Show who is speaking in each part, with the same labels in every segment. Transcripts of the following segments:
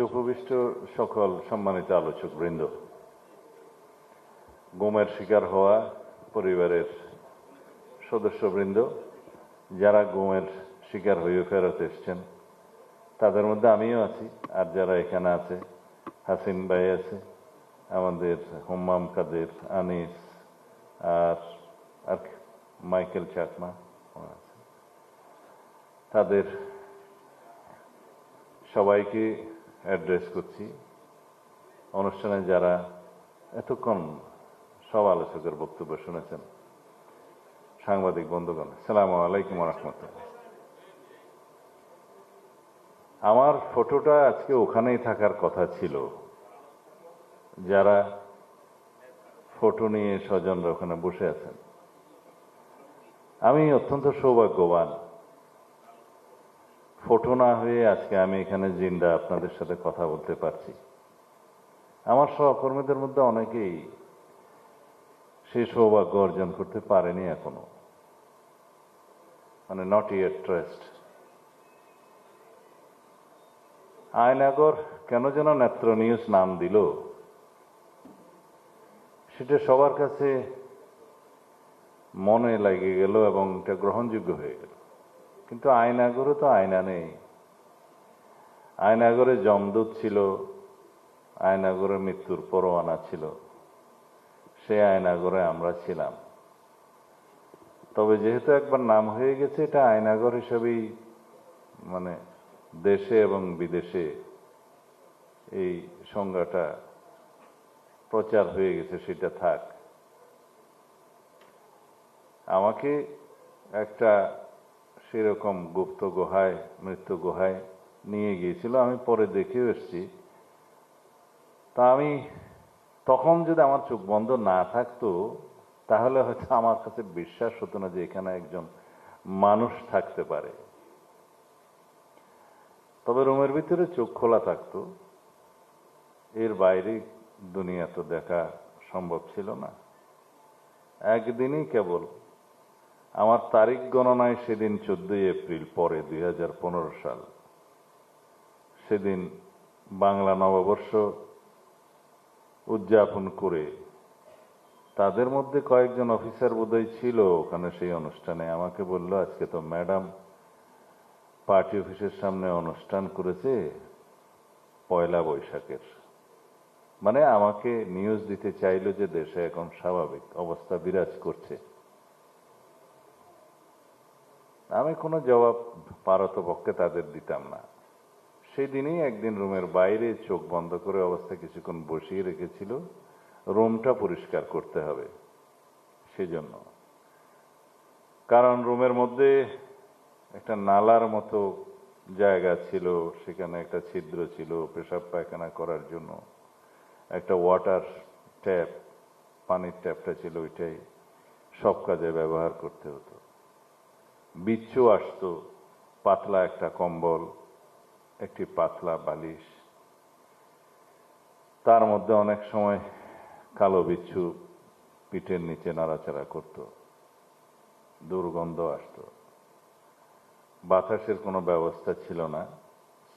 Speaker 1: উপবিষ্ট সকল সম্মানিত আলোচক বৃন্দ গুমের শিকার হওয়া পরিবারের সদস্যবৃন্দ, যারা গুমের শিকার হয়ে ফেরত এসছেন, তাদের মধ্যে আমিও আছি, আর যারা এখানে আছে হাসিন ভাই আছে, আমাদের হুম্মাম কাদের, আনিস, আর আর মাইকেল চাকমা তাদের সবাইকে অ্যাড্রেস করছি। অনুষ্ঠানে যারা এতক্ষণ সব আলোচকের বক্তব্য শুনেছেন, সাংবাদিক বন্ধুগণ সালাম আলাইকুম রহমতুল্লাহ আমার ফটোটা আজকে ওখানেই থাকার কথা ছিল। যারা ফটো নিয়ে স্বজনরা ওখানে বসে আছেন, আমি অত্যন্ত সৌভাগ্যবান ফটো না হয়ে আজকে আমি এখানে জিন্দা আপনাদের সাথে কথা বলতে পারছি। আমার সহকর্মীদের মধ্যে অনেকেই সেই সৌভাগ্য অর্জন করতে পারেনি এখনও। মানে নট ইয়েট ট্রাস্ট আয়নাগর কেন যেন নেত্র নিউজ নাম দিল। সেটা সবার কাছে মনে লাগে গেল এবং এটা গ্রহণযোগ্য হয়ে গেল। কিন্তু আয়নাগরে তো আয়না নেই। আয়নাগরে জমদূত ছিল, আয়নাগরে মৃত্যুর পরোয়ানা ছিল। সে আয়নাগরে আমরা ছিলাম। তবে যেহেতু একবার নাম হয়ে গেছে, এটা আয়নাগর হিসেবেই মানে দেশে এবং বিদেশে এই সংজ্ঞাটা প্রচার হয়ে গেছে, সেটা থাক। আমাকে একটা সেরকম গুপ্ত গুহায়, মৃত্যু গুহায় নিয়ে গিয়েছিল, আমি পরে দেখেও এসছি। তা আমি তখন যদি আমার চোখ বন্ধ না থাকতো, তাহলে হয়তো আমার কাছে বিশ্বাস হতো না যে এখানে একজন মানুষ থাকতে পারে। তবে রুমের ভিতরে চোখ খোলা থাকতো। এর বাইরে দুনিয়া তো দেখা সম্ভব ছিল না। একদিনই কেবল আমার তারিখ গণনায় সেদিন চোদ্দই এপ্রিল পরে দুই হাজার পনেরো সাল। সেদিন বাংলা নববর্ষ উদযাপন করে তাদের মধ্যে কয়েকজন অফিসার বোধহয় ছিল ওখানে সেই অনুষ্ঠানে। আমাকে বলল, আজকে তো ম্যাডাম পার্টি অফিসের সামনে অনুষ্ঠান করেছে পয়লা বৈশাখের। মানে আমাকে নিউজ দিতে চাইলো যে দেশে এখন স্বাভাবিক অবস্থা বিরাজ করছে। আমি কোনো জবাব পারতপক্ষে তাদের দিতাম না। সেই দিনই একদিন রুমের বাইরে চোখ বন্ধ করে অবস্থা কিছুক্ষণ বসিয়ে রেখেছিল, রুমটা পরিষ্কার করতে হবে সেজন্য। কারণ রুমের মধ্যে একটা নালার মতো জায়গা ছিল, সেখানে একটা ছিদ্র ছিল পেশাব পায়খানা করার জন্য। একটা ওয়াটার ট্যাপ, পানির ট্যাপটা ছিল, ওইটাই সব কাজে ব্যবহার করতে হতো। বিচ্ছু আসতো, পাতলা একটা কম্বল, একটি পাতলা বালিশ। তার মধ্যে অনেক সময় কালো বিচ্ছু পিঠের নিচে নাড়াচাড়া করত। দুর্গন্ধ আসতো। বাতাসের কোনো ব্যবস্থা ছিল না।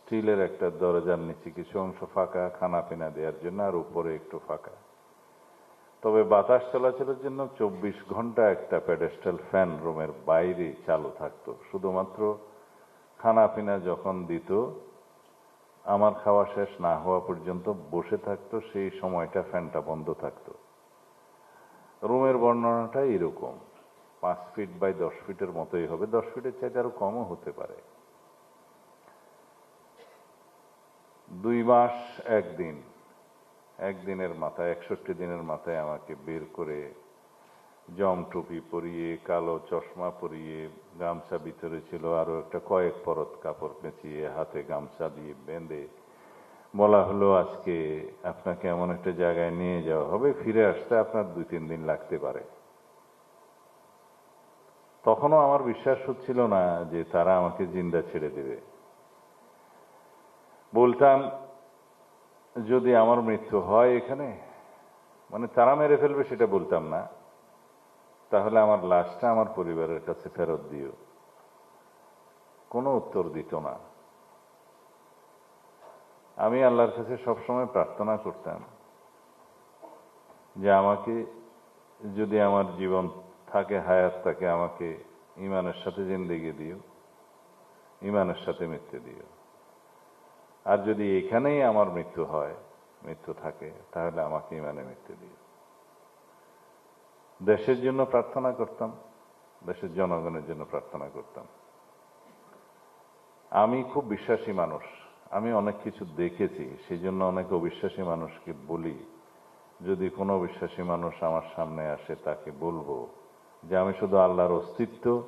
Speaker 1: স্টিলের একটা দরজার নিচে কিছু অংশ ফাঁকা খানা পিনা দেওয়ার জন্য আর উপরে একটু ফাঁকা। তবে বাতাস চলাচলের জন্য চব্বিশ ঘণ্টা একটা প্যাডেস্টাল ফ্যান রুমের বাইরে চালু থাকতো। শুধুমাত্র খানা পিনা যখন দিত, আমার খাওয়া শেষ না হওয়া পর্যন্ত বসে থাকতো, সেই সময়টা ফ্যানটা বন্ধ থাকতো। রুমের বর্ণনাটা এরকম, পাঁচ ফিট বাই দশ ফিটের মতোই হবে। দশ ফিটের চাইতে আরও কমও হতে পারে। দুই মাস একদিন একদিনের মাথায়, একষট্টি দিনের মাথায় আমাকে বের করে জম টুপি পরিয়ে, কালো চশমা পরিয়ে গামছা ভিতরে ছিল, আরও একটা কয়েক পরত কাপড় পেঁচিয়ে হাতে গামছা দিয়ে বেঁধে বলা হলো, আজকে আপনাকে এমন একটা জায়গায় নিয়ে যাওয়া হবে, ফিরে আসতে আপনার দুই তিন দিন লাগতে পারে। তখনও আমার বিশ্বাস হচ্ছিল না যে তারা আমাকে জিন্দা ছেড়ে দেবে। বলতাম যদি আমার মৃত্যু হয় এখানে মানে তারা মেরে ফেলবে সেটা বলতাম না, তাহলে আমার লাশটা আমার পরিবারের কাছে ফেরত দিও। কোনো উত্তর দিত না। আমি আল্লাহর কাছে সবসময় প্রার্থনা করতাম যে আমাকে, যদি আমার জীবন থাকে, হায়াত থাকে, আমাকে ইমানের সাথে জিন্দেগি দিও, ইমানের সাথে মৃত্যু দিও। আর যদি এখানেই আমার মৃত্যু হয়, মৃত্যু থাকে, তাহলে আমাকে ইমানে মৃত্যু দিও। দেশের জন্য প্রার্থনা করতাম, দেশের জনগণের জন্য প্রার্থনা করতাম। আমি খুব বিশ্বাসী মানুষ, আমি অনেক কিছু দেখেছি সেই জন্য অনেক অবিশ্বাসী মানুষকে বলি, যদি কোনো বিশ্বাসী মানুষ আমার সামনে আসে, তাকে বলব যে আমি শুধু আল্লাহর অস্তিত্ব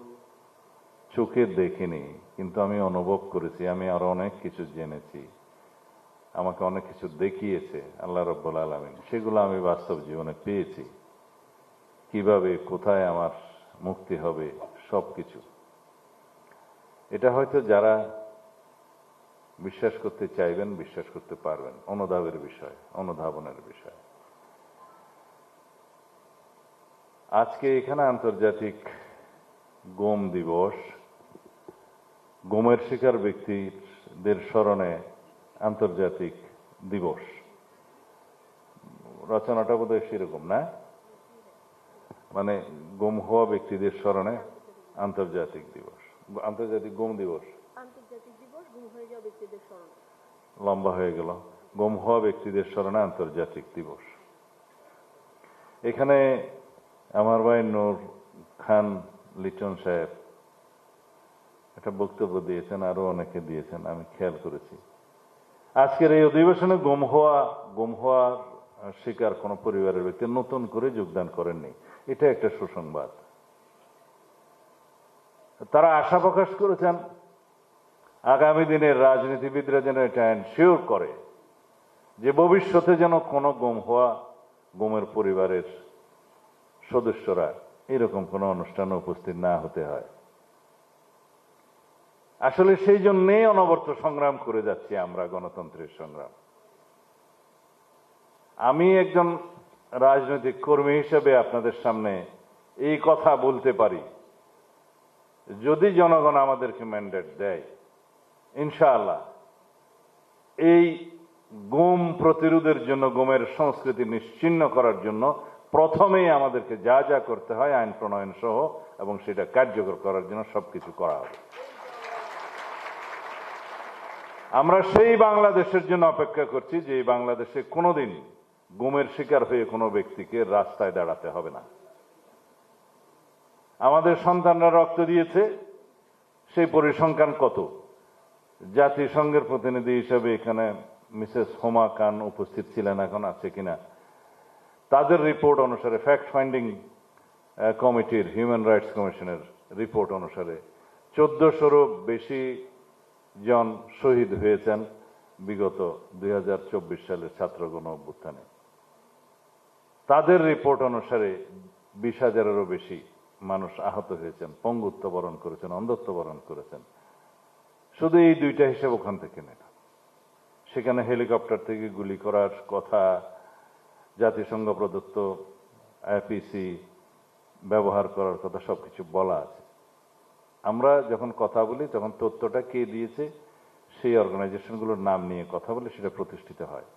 Speaker 1: চোখে দেখিনি কিন্তু আমি অনুভব করেছি, আমি আরও অনেক কিছু জেনেছি। আমাকে অনেক কিছু দেখিয়েছে আল্লাহ রব্বুল আলমিন। সেগুলো আমি বাস্তব জীবনে পেয়েছি। কীভাবে, কোথায় আমার মুক্তি হবে সব কিছু এটা হয়তো যারা বিশ্বাস করতে চাইবেন, বিশ্বাস করতে পারবেন। অনুধাবের বিষয়, অনুধাবনের বিষয়। আজকে এখানে আন্তর্জাতিক গোম দিবস। গোমের শিকার ব্যক্তিদের স্মরণে আন্তর্জাতিক দিবস। রচনাটা বোধহয় সেরকম না? মানে গুম হওয়া ব্যক্তিদের স্মরণে আন্তর্জাতিক দিবস। আন্তর্জাতিক গুম দিবস। লম্বা হয়ে গেল। গুম হওয়া ব্যক্তিদের স্মরণে আন্তর্জাতিক দিবস। এখানে আমার ভাই নূর খান লিটন সাহেব একটা বক্তব্য দিয়েছেন, আরও অনেকে দিয়েছেন, আমি খেয়াল করেছি। আজকের এই অধিবেশনে গুম হওয়া, গুম হওয়ার শিকার কোন পরিবারের ব্যক্তি নতুন করে যোগদান করেননি। এটা একটা সুসংবাদ। তারা আশা প্রকাশ করেছেন, আগামী দিনের রাজনীতিবিদরা যেন এটা এনশিওর করে যে ভবিষ্যতে যেন কোনো গুম হওয়া গুমের পরিবারের সদস্যরা এরকম কোনো অনুষ্ঠানে উপস্থিত না হতে হয়। আসলে সেই জন্যেই অনবর্ত সংগ্রাম করে যাচ্ছি আমরা গণতন্ত্রের সংগ্রাম। আমি একজন রাজনৈতিক কর্মী হিসেবে আপনাদের সামনে এই কথা বলতে পারি। যদি জনগণ আমাদেরকে ম্যান্ডেট দেয়, ইনশাআল্লাহ এই গুম প্রতিরোধের জন্য, গুমের সংস্কৃতি নিশ্চিন্ন করার জন্য প্রথমেই আমাদেরকে যা যা করতে হয়, আইন প্রণয়ন সহ এবং সেটা কার্যকর করার জন্য সবকিছু করা হবে। আমরা সেই বাংলাদেশের জন্য অপেক্ষা করছি যে বাংলাদেশে কোনোদিন গুমের শিকার হয়ে কোনো ব্যক্তিকে রাস্তায় দাঁড়াতে হবে না। আমাদের সন্তানরা রক্ত দিয়েছে, সেই পরিসংখ্যান কত? জাতিসংঘের প্রতিনিধি হিসেবে এখানে মিসেস হোমা খান উপস্থিত ছিলেন, এখন আছে কিনা? তাদের রিপোর্ট অনুসারে ফ্যাক্ট ফাইন্ডিং কমিটির হিউম্যান রাইটস কমিশনের রিপোর্ট অনুসারে, চোদ্দশোরও বেশি জন শহীদ হয়েছেন বিগত দুই সালের ছাত্র গণ অভ্যুত্থানে তাদের রিপোর্ট অনুসারে বিশ হাজারেরও বেশি মানুষ আহত হয়েছেন, পঙ্গুত্ব বরণ করেছেন, অন্ধত্ব বরণ করেছেন। শুধু এই দুইটা হিসেব ওখান থেকে নেন। সেখানে হেলিকপ্টার থেকে গুলি করার কথা, জাতিসংঘ প্রদত্ত আইপিসি ব্যবহার করার কথা সবকিছু বলা আছে। আমরা যখন কথা বলি, তখন তথ্যটা কে দিয়েছে, সেই অর্গানাইজেশনগুলোর নাম নিয়ে কথা বলে সেটা প্রতিষ্ঠিত হয়।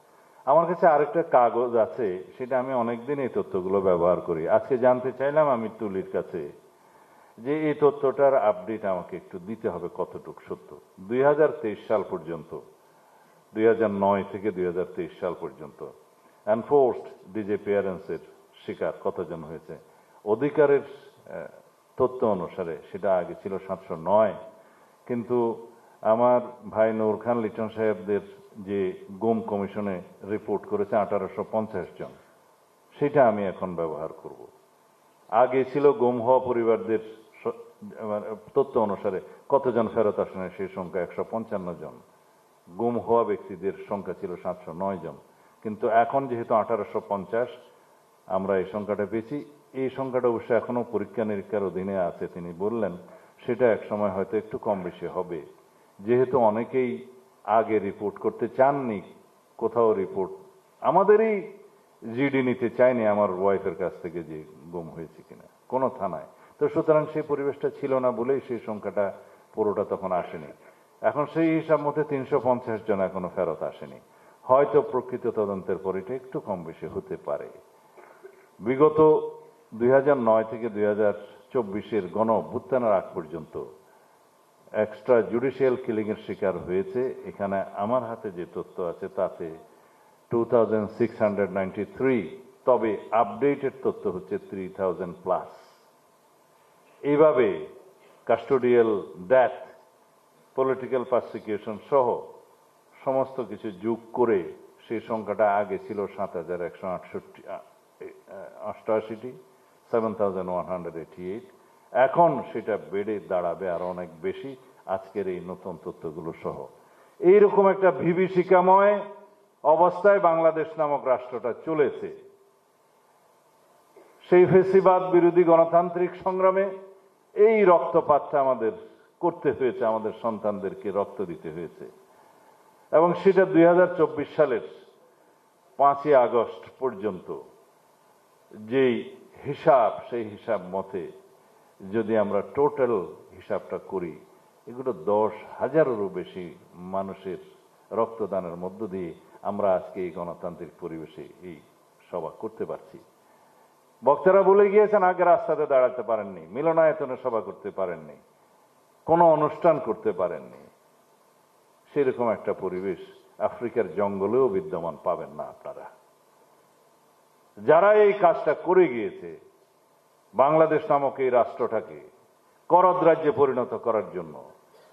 Speaker 1: আমার কাছে আরেকটা কাগজ আছে, সেটা আমি অনেকদিন এই তথ্যগুলো ব্যবহার করি। আজকে জানতে চাইলাম আমি তুলির কাছে যে এই তথ্যটার আপডেট আমাকে একটু দিতে হবে কতটুকু সত্য। দুই হাজার তেইশ সাল পর্যন্ত, দুই হাজার নয় থেকে দুই হাজার তেইশ সাল পর্যন্ত এনফোর্সড ডিজেপিয়ারেন্সের শিকার কতজন হয়েছে? অধিকারের তথ্য অনুসারে, সেটা আগে ছিল সাতশো নয়। কিন্তু আমার ভাই নূর খান, লিটন সাহেবদের যে গুম কমিশনে রিপোর্ট করেছে আঠারোশো পঞ্চাশ জন, সেটা আমি এখন ব্যবহার করব। আগে ছিল গুম হওয়া পরিবারদের মানে তথ্য অনুসারে কতজন ফেরত আসেন, সেই সংখ্যা একশো পঞ্চান্ন জন। গুম হওয়া ব্যক্তিদের সংখ্যা ছিল সাতশো নয় জন। কিন্তু এখন যেহেতু আঠারোশো পঞ্চাশ, আমরা এই সংখ্যাটা পেয়েছি। এই সংখ্যাটা অবশ্য এখনও পরীক্ষা নিরীক্ষার অধীনে আছে, তিনি বললেন। সেটা এক সময় হয়তো একটু কম বেশি হবে। যেহেতু অনেকেই আগে রিপোর্ট করতে চাননি, কোথাও রিপোর্ট আমাদেরই জিডি নিতে চায়নি, আমার ওয়াইফের কাছ থেকে যে গুম হয়েছে কিনা, কোনো থানায়। তো সুতরাং সেই পরিবেশটা ছিল না বলেই সেই সংখ্যাটা পুরোটা তখন আসেনি। এখন সেই হিসাব মতে তিনশো পঞ্চাশ জন এখনও ফেরত আসেনি। হয়তো প্রকৃত তদন্তের পর এটা একটু কম বেশি হতে পারে। বিগত দুই হাজার নয় থেকে দুই হাজার চব্বিশের গণ অভ্যুত্থানের আগ পর্যন্ত এক্সট্রা জুডিশিয়াল কিলিং এর শিকার হয়েছে। এখানে আমার হাতে যে তথ্য আছে, তাতে টু তবে আপডেটেড তথ্য হচ্ছে থ্রি প্লাস এইভাবে কাস্টোডিয়াল ডেথ পলিটিক্যাল পারসিকিউশন সহ সমস্ত কিছু যোগ করে সেই সংখ্যাটা আগে ছিল সাত হাজার একশো আটষট্টি অষ্টআশিটি। সেভেন থাউজেন্ড ওয়ান এখন সেটা বেড়ে দাঁড়াবে আর অনেক বেশি। আজকের এই নতুন তথ্যগুলো সহ। এইরকম একটা বিভীষিকাময় অবস্থায় বাংলাদেশ নামক রাষ্ট্রটা চলেছে। সেই ফেসিবাদ বিরোধী গণতান্ত্রিক সংগ্রামে এই রক্তপাতটা আমাদের করতে হয়েছে, আমাদের সন্তানদেরকে রক্ত দিতে হয়েছে। এবং সেটা দুই হাজার চব্বিশ সালের পাঁচই আগস্ট পর্যন্ত যেই হিসাব, সেই হিসাব মতে যদি আমরা টোটাল হিসাবটা করি, এগুলো দশ হাজারেরও বেশি মানুষের রক্তদানের মধ্য দিয়ে আমরা আজকে এই গণতান্ত্রিক পরিবেশে এই সভা করতে পারছি। বক্তারা বলে গিয়েছেন, আগে রাস্তাতে দাঁড়াতে পারেননি, মিলনায়তনে সভা করতে পারেননি, কোনো অনুষ্ঠান করতে পারেননি। সেরকম একটা পরিবেশ আফ্রিকার জঙ্গলেও বিদ্যমান পাবেন না আপনারা। যারা এই কাজটা করে গিয়েছে, বাংলাদেশ নামক এই রাষ্ট্রটাকে করদ রাজ্যে পরিণত করার জন্য,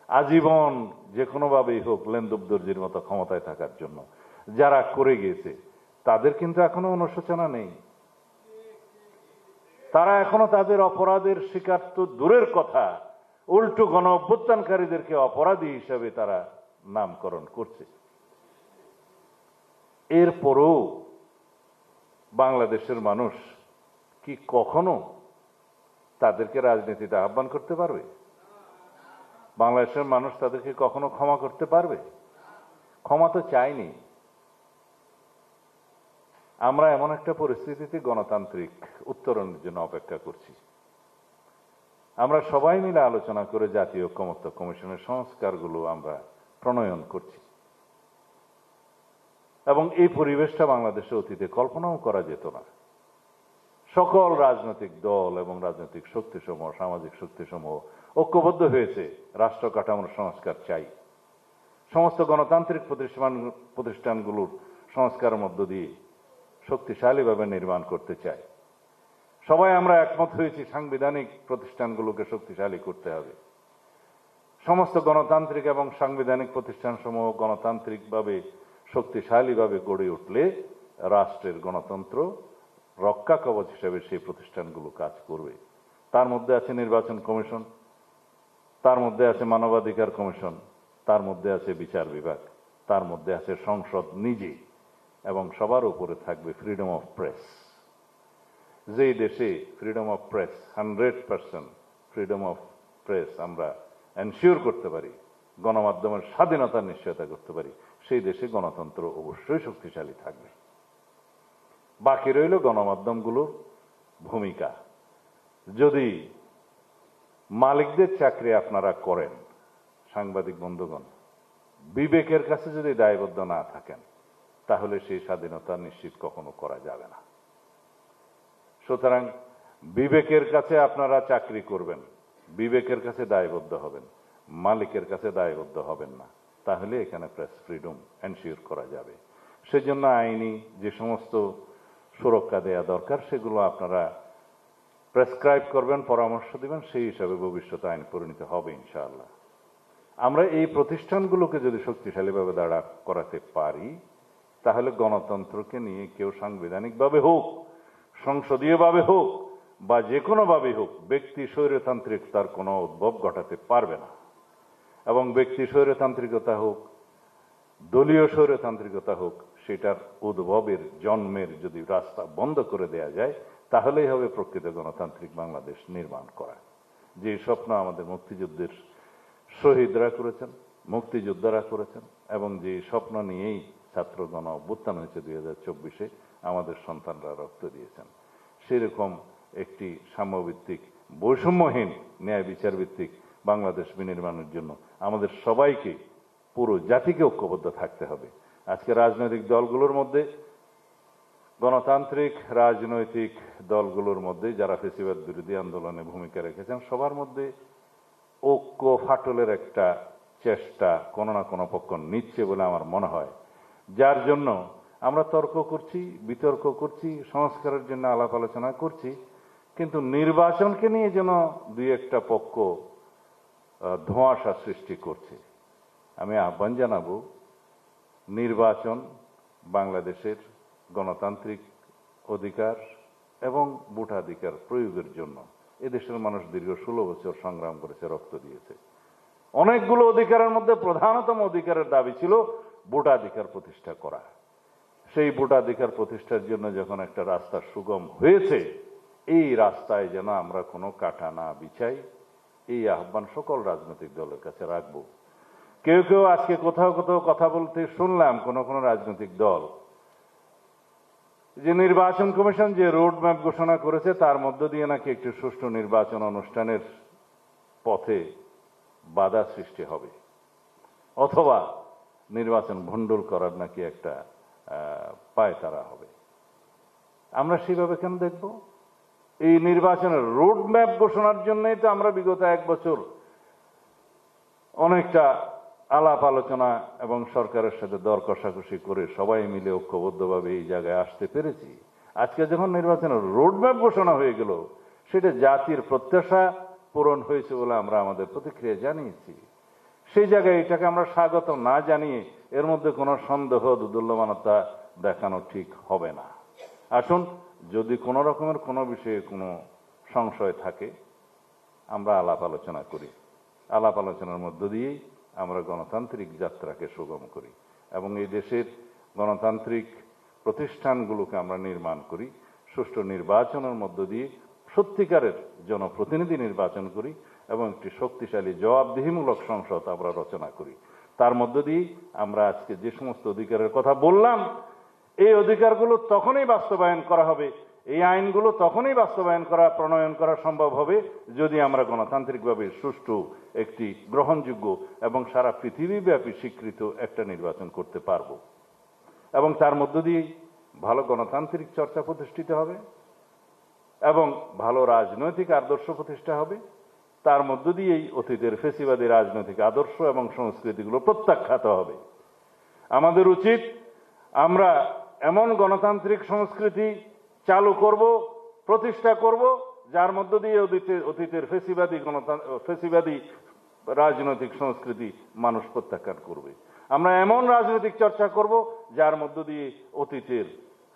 Speaker 1: আজীবন যে কোনোভাবেই হোক লেনদুবদর্জির মতো ক্ষমতায় থাকার জন্য যারা করে গিয়েছে, তাদের কিন্তু এখনও অনুশোচনা নেই। তারা এখনও তাদের অপরাধের শিকার তো দূরের কথা, উল্টো গণ অভ্যুত্থানকারীদেরকে অপরাধী হিসাবে তারা নামকরণ করছে। এরপরও বাংলাদেশের মানুষ কি কখনো তাদেরকে রাজনীতিতে আহ্বান করতে পারবে? বাংলাদেশের মানুষ তাদেরকে কখনো ক্ষমা করতে পারবে? ক্ষমা তো চাইনি। আমরা এমন একটা পরিস্থিতিতে গণতান্ত্রিক উত্তরণের জন্য অপেক্ষা করছি। আমরা সবাই মিলে আলোচনা করে জাতীয় ঐক্যমত্য কমিশনের সংস্কারগুলো আমরা প্রণয়ন করছি। এবং এই পরিবেশটা বাংলাদেশে অতীতে কল্পনাও করা যেত না। সকল রাজনৈতিক দল এবং রাজনৈতিক শক্তিসমূহ, সামাজিক শক্তিসমূহ ঐক্যবদ্ধ হয়েছে, রাষ্ট্র কাঠামোর সংস্কার চাই। সমস্ত গণতান্ত্রিক প্রতিষ্ঠান, প্রতিষ্ঠানগুলোর সংস্কারের মধ্য দিয়ে শক্তিশালীভাবে নির্মাণ করতে চাই। সবাই আমরা একমত হয়েছি, সাংবিধানিক প্রতিষ্ঠানগুলোকে শক্তিশালী করতে হবে। সমস্ত গণতান্ত্রিক এবং সাংবিধানিক প্রতিষ্ঠানসমূহ গণতান্ত্রিকভাবে শক্তিশালীভাবে গড়ে উঠলে রাষ্ট্রের গণতন্ত্র রক্ষা কবচ হিসেবে সেই প্রতিষ্ঠানগুলো কাজ করবে। তার মধ্যে আছে নির্বাচন কমিশন, তার মধ্যে আছে মানবাধিকার কমিশন, তার মধ্যে আছে বিচার বিভাগ, তার মধ্যে আছে সংসদ নিজে এবং সবার উপরে থাকবে ফ্রিডম অফ প্রেস যেই দেশে freedom of press hundred percent freedom of press আমরা এনশিওর করতে পারি গণমাধ্যমের স্বাধীনতার নিশ্চয়তা করতে পারি। সেই দেশে গণতন্ত্র অবশ্যই শক্তিশালী থাকবে। বাকি রইল গণমাধ্যমগুলোর ভূমিকা। যদি মালিকদের চাকরি আপনারা করেন, সাংবাদিক বন্ধুগণ, বিবেকের কাছে যদি দায়বদ্ধ না থাকেন, তাহলে সেই স্বাধীনতা নিশ্চিত কখনো করা যাবে না। সুতরাং বিবেকের কাছে আপনারা চাকরি করবেন, বিবেকের কাছে দায়বদ্ধ হবেন। মালিকের কাছে দায়বদ্ধ হবেন না। তাহলে এখানে প্রেস ফ্রিডম এনশিওর করা যাবে। সেজন্য আইনি যে সমস্ত সুরক্ষা দেয়া দরকার, সেগুলো আপনারা প্রেসক্রাইব করবেন, পরামর্শ দিবেন, সেই হিসাবে ভবিষ্যতে আইন পরিণত হবে ইনশাআল্লাহ। আমরা এই প্রতিষ্ঠানগুলোকে যদি শক্তিশালীভাবে দাঁড়া করাতে পারি, তাহলে গণতন্ত্রকে নিয়ে কেউ সাংবিধানিকভাবে হোক, সংসদীয়ভাবে হোক, বা যে কোনোভাবে হোক, ব্যক্তি স্বৈরতান্ত্রিকতার কোনো উদ্ভব ঘটাতে পারবে না। এবং ব্যক্তি স্বৈরতান্ত্রিকতা হোক, দলীয় স্বৈরতান্ত্রিকতা হোক, সেটার উদ্ভবের জন্মের যদি রাস্তা বন্ধ করে দেয়া যায়, তাহলেই হবে প্রকৃত গণতান্ত্রিক বাংলাদেশ নির্মাণ করা। যে স্বপ্ন আমাদের মুক্তিযুদ্ধের শহীদরা করেছেন, মুক্তিযোদ্ধারা করেছেন, এবং যে স্বপ্ন নিয়েই ছাত্র গণ অভ্যুত্থান হয়েছে দুই হাজার চব্বিশে, আমাদের সন্তানরা রক্ত দিয়েছেন। সেরকম একটি সাম্যভিত্তিক, বৈষম্যহীন ন্যায় বিচার ভিত্তিক বাংলাদেশ বিনির্মাণের জন্য আমাদের সবাইকে পুরো জাতিকে ঐক্যবদ্ধ থাকতে হবে। আজকে রাজনৈতিক দলগুলোর মধ্যে, গণতান্ত্রিক রাজনৈতিক দলগুলোর মধ্যে যারা ফেসিবাদ বিরোধী আন্দোলনে ভূমিকা রেখেছেন, সবার মধ্যে ঐক্য ফাটলের একটা চেষ্টা কোনো না কোনো পক্ষ নিচ্ছে বলে আমার মনে হয়। যার জন্য আমরা তর্ক করছি, বিতর্ক করছি, সংস্কারের জন্য আলাপ আলোচনা করছি, কিন্তু নির্বাচনকে নিয়ে যেন দুই একটা পক্ষ ধোঁয়াশা সৃষ্টি করছে। আমি আহ্বান জানাব, নির্বাচন, বাংলাদেশের গণতান্ত্রিক অধিকার এবং ভোটাধিকার প্রয়োগের জন্য। এদেশের মানুষ দীর্ঘ ষোলো বছর সংগ্রাম করেছে, রক্ত দিয়েছে। অনেকগুলো অধিকারের মধ্যে প্রধানতম অধিকারের দাবি ছিল ভোটাধিকার প্রতিষ্ঠা করা। সেই ভোটাধিকার প্রতিষ্ঠার জন্য যখন একটা রাস্তা সুগম হয়েছে, এই রাস্তায় যেন আমরা কোনো কাটা না বিছাই এই আহ্বান সকল রাজনৈতিক দলের কাছে রাখব। কেউ কেউ আজকে কোথাও কোথাও কথা বলতে শুনলাম কোন কোন রাজনৈতিক দল যে নির্বাচন কমিশন যে রোড ম্যাপ ঘোষণা করেছে তার মধ্য দিয়ে নাকি একটি সুষ্ঠু নির্বাচন অনুষ্ঠানের পথে বাধা সৃষ্টি হবে। অথবা নির্বাচন ভণ্ডুল করার নাকি একটা আহ, পায়তারা হবে। আমরা সেভাবে কেন দেখব? এই নির্বাচনের রোড ম্যাপ ঘোষণার জন্যই তো আমরা বিগত এক বছর অনেকটা আলাপ আলোচনা এবং সরকারের সাথে দর কষাকষি করে সবাই মিলে ঐক্যবদ্ধভাবে এই জায়গায় আসতে পেরেছি। আজকে যখন নির্বাচনের রোডম্যাপ ঘোষণা হয়ে গেল, সেটা জাতির প্রত্যাশা পূরণ হয়েছে বলে আমরা আমাদের প্রতিক্রিয়া জানিয়েছি। সেই জায়গায় এটাকে আমরা স্বাগত না জানিয়ে এর মধ্যে কোনো সন্দেহ দুদুল্যমানতা দেখানো ঠিক হবে না। আসুন যদি কোনো রকমের কোনো বিষয়ে কোনো সংশয় থাকে, আমরা আলাপ আলোচনা করি। আলাপ আলোচনার মধ্য দিয়েই আমরা গণতান্ত্রিক যাত্রাকে সুগম করি এবং এই দেশের গণতান্ত্রিক প্রতিষ্ঠানগুলোকে আমরা নির্মাণ করি, সুষ্ঠু নির্বাচনের মধ্য দিয়ে সত্যিকারের জনপ্রতিনিধি নির্বাচন করি এবং একটি শক্তিশালী, জবাবদিহিমূলক সংসদ আমরা রচনা করি। তার মধ্য দিয়ে আমরা আজকে যে সমস্ত অধিকারের কথা বললাম, এই অধিকারগুলো তখনই বাস্তবায়ন করা হবে এই আইনগুলো তখনই বাস্তবায়ন করা, প্রণয়ন করা সম্ভব হবে যদি আমরা গণতান্ত্রিকভাবে সুষ্ঠু একটি গ্রহণযোগ্য এবং সারা পৃথিবীব্যাপী স্বীকৃত একটা নির্বাচন করতে পারব। এবং তার মধ্য দিয়ে ভালো গণতান্ত্রিক চর্চা প্রতিষ্ঠিত হবে এবং ভালো রাজনৈতিক আদর্শ প্রতিষ্ঠা হবে। তার মধ্য দিয়েই অতীতের ফেসিবাদী রাজনৈতিক আদর্শ এবং সংস্কৃতিগুলো প্রত্যাখ্যাত হবে। আমাদের উচিত আমরা এমন গণতান্ত্রিক সংস্কৃতি চালু করব, প্রতিষ্ঠা করব, যার মধ্য দিয়ে অতীতের অতীতের ফেসিবাদী গণতন্ত্র ফেসিবাদী রাজনৈতিক সংস্কৃতি মানুষ প্রত্যাখ্যান করবে। আমরা এমন রাজনৈতিক চর্চা করব, যার মধ্য দিয়ে অতীতের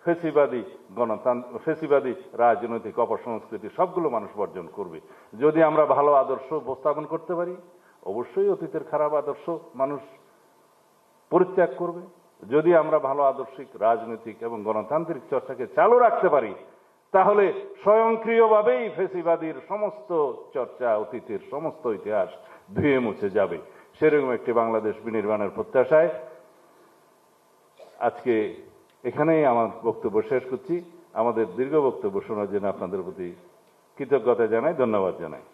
Speaker 1: ফেসিবাদী গণতন্ত্র ফেসিবাদী রাজনৈতিক অপসংস্কৃতি সবগুলো মানুষ বর্জন করবে। যদি আমরা ভালো আদর্শ উপস্থাপন করতে পারি, অবশ্যই অতীতের খারাপ আদর্শ মানুষ পরিত্যাগ করবে। যদি আমরা ভালো আদর্শিক, রাজনৈতিক এবং গণতান্ত্রিক চর্চাকে চালু রাখতে পারি, তাহলে স্বয়ংক্রিয়ভাবেই ফেসিবাদীর সমস্ত চর্চা, অতীতের সমস্ত ইতিহাস ধুয়ে মুছে যাবে। সেরকম একটি বাংলাদেশ বিনির্মাণের প্রত্যাশায় আজকে এখানেই আমার বক্তব্য শেষ করছি। আমাদের দীর্ঘ বক্তব্য শোনার জন্য আপনাদের প্রতি কৃতজ্ঞতা জানাই, ধন্যবাদ জানাই।